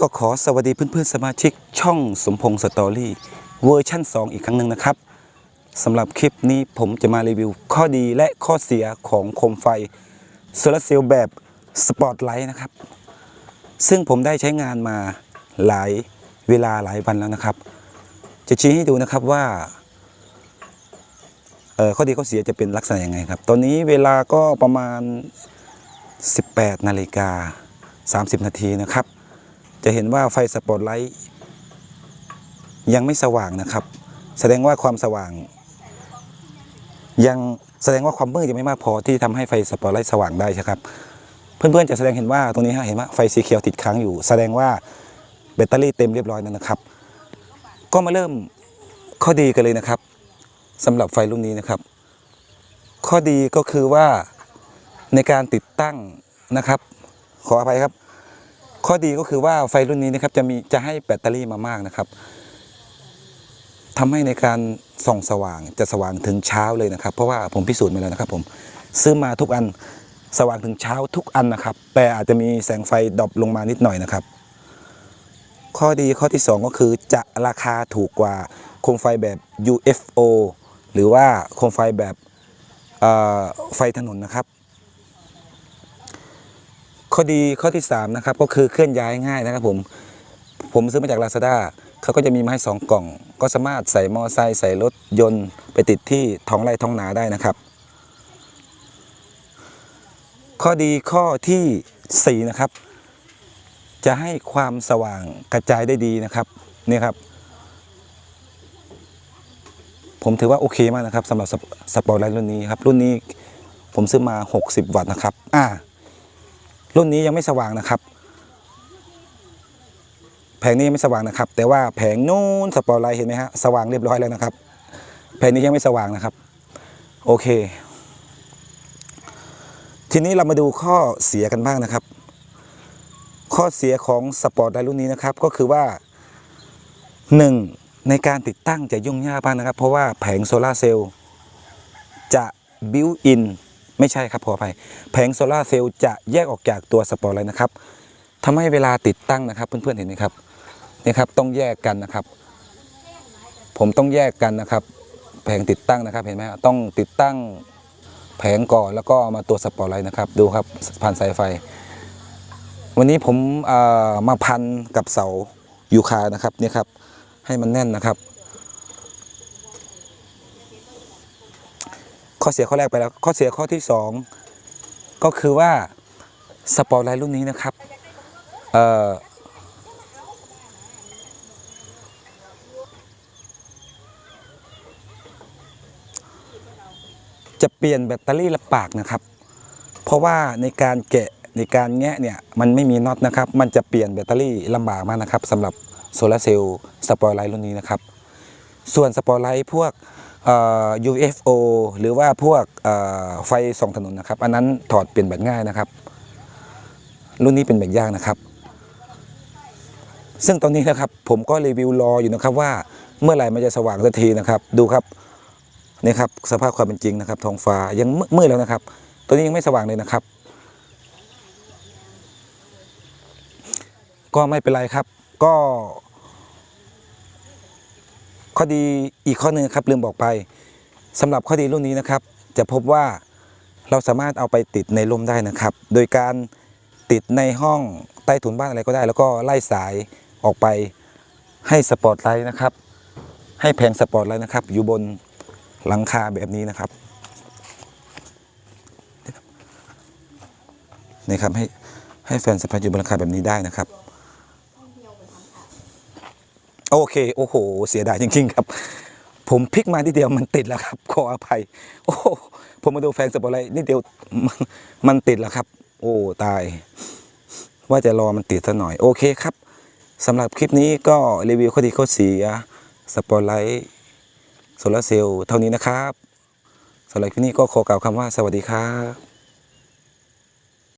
ก็ขอสวัสดีเพื่อนๆสมาชิกช่องสมพงษ์สตอรี่เวอร์ชั่น 2 อีกครั้งหนึ่งนะครับสำหรับคลิปนี้ผมจะมารีวิวข้อดีและข้อเสียของโคมไฟโซลาเซลล์แบบสปอตไลท์นะครับ ซึ่งผมได้ใช้งานมาหลายเวลาหลายวันแล้วนะครับ จะชี้ให้ดูนะครับว่าข้อดีข้อเสียจะเป็นลักษณะยังไงครับ ตอนนี้เวลาก็ประมาณ 18 นาฬิกา 30 นาทีนะครับ จะเห็นว่าไฟสปอตไลท์ยังไม่สว่างนะครับ แสดงว่าความสว่าง ยังแสดงว่าความมืดยังไม่มากพอที่ทำให้ไฟสปอตไลท์สว่างได้ใช่ครับ เพื่อนๆจะแสดงเห็นว่าตรงนี้ฮะเห็นว่าไฟสีเขียวติดค้างอยู่ แสดงว่าแบตเตอรี่เต็มเรียบร้อยแล้วนะครับ ก็มาเริ่มข้อดีกันเลยนะครับสำหรับไฟรุ่นนี้นะครับ ข้อดีก็คือว่าในการติดตั้งนะครับ ขออภัยครับ ข้อดีก็คือว่าไฟรุ่นนี้นะครับจะมีจะให้แบตเตอรี่มามากนะครับทำให้ในการส่องสว่างจะสว่างถึงเช้าเลยนะครับ เพราะว่าผมพิสูจน์มาแล้วนะครับ ผมซื้อมาทุกอันสว่างถึงเช้าทุกอันนะครับ แต่อาจจะมีแสงไฟดรอปลงมานิดหน่อยนะครับ ข้อดีข้อที่ 2 ก็คือจะราคาถูกกว่าโคมไฟแบบ UFO หรือว่าโคมไฟแบบไฟถนนนะครับ ข้อดีข้อที่3นะครับก็คือเคลื่อนย้ายง่ายนะครับผมผมซื้อมาจาก Lazada เขาก็จะมีมาให้ 2 กล่อง ก็สามารถใส่มอไซค์ใส่รถยนต์ไปติดที่ท้องไร่ท้องนาได้นะครับ ข้อดีข้อทีสี่4นะครับ จะให้ความสว่างกระจายได้ดีนะครับนี่ครับ ผมถือว่าโอเคมากนะครับสำหรับสปสปอร์ตไลท์รุ่นนี้ครับรุ่นนี้ผมซื้อมา 60 วัตต์นะครับอ่า รุ่นนี้ยังไม่สว่างนะครับ แผงนี้ยังไม่สว่างนะครับ แต่ว่าแผงนู้นสปอร์ไลท์เห็นไหมฮะสว่างเรียบร้อยแล้วนะครับ แผงนี้ยังไม่สว่างนะครับ โอเค ทีนี้เรามาดูข้อเสียกันบ้างนะครับ ข้อเสียของสปอร์ตไลท์รุ่นนี้นะครับ ก็คือว่า 1. ในการติดตั้งจะยุ่งยากบ้างนะครับ เพราะว่าแผงโซลาเซลล์จะบิวอิน ไม่ใช่ครับขออภัยแผงโซลาเซลล์จะแยกออกจากตัวสปอร์ไลท์นะครับทำให้เวลาติดตั้งนะครับ เพื่อนๆเห็นไหมครับนี่ครับต้องแยกกันนะครับ ผมต้องแยกกันนะครับ แผงติดตั้งนะครับเห็นไหมครับต้องติดตั้งแผงก่อนแล้วก็เอามาตัวสปอร์ไลท์นะครับ ดูครับผ่านสายไฟ วันนี้ผมเอ่อมาพันกับเสายูคานะครับเนี่ยครับให้มันแน่นนะครับ ข้อเสียข้อแรกไปแล้วข้อเสียข้อที่สองก็คือว่าสปอร์ตไลท์รุ่นนี้นะครับเอ่อจะเปลี่ยนแบตเตอรี่ลำบากนะครับ เพราะว่าในการแกะในการแงะเนี่ยมันไม่มีน็อตนะครับ มันจะเปลี่ยนแบตเตอรี่ลำบากมากนะครับสำหรับโซลาเซลล์สปอร์ตไลท์รุ่นนี้นะครับ ส่วนสปอร์ตไลท์พวก UFO หรือว่าพวกไฟส่องถนนนะครับ อันนั้นถอดเปลี่ยนแบตง่ายนะครับ รุ่นนี้เป็นแบตยากนะครับ ซึ่งตอนนี้นะครับผมก็รีวิวรออยู่นะครับว่าเมื่อไหร่มันจะสว่างสักทีนะครับ ดูครับนี่ครับสภาพความเป็นจริงนะครับท้องฟ้ายังมืมืดแล้วนะครับ ตัวนี้ยังไม่สว่างเลยนะครับ ก็ไม่เป็นไรครับ ก็ ข้อดีอีกข้อหนึ่งครับลืมบอกไปสำหรับข้อดีรุ่นนี้นะครับ จะพบว่าเราสามารถเอาไปติดในร่มได้นะครับ โดยการติดในห้องใต้ถุนบ้านอะไรก็ได้ แล้วก็ไล่สายออกไปให้สปอตไลท์นะครับ ให้แผงสปอตไลท์นะครับ อยู่บนหลังคาแบบนี้นะครับนี่ครับให้ให้แฟนสปอตอยู่บนหลังคาแบบนี้ได้นะครับ โอเค โอ้โห เสียดายจริง ๆ ครับ ผมพลิกมาทีเดียวมันติดแล้วครับ ขออภัย โอ้ผมมาดูแฟนสปอร์ไลท์นิดเดียวมันมันติดแล้วครับ โอ้ตาย ว่าจะรอมันติดซะหน่อย โอเคครับสำหรับคลิปนี้ก็รีวิวข้อดีข้อเสียสปอร์ไลท์โซลาร์เซลล์เท่านี้นะครับสำหรับคลิปนี้ก็ขอกล่าวคำว่าสวัสดีครับ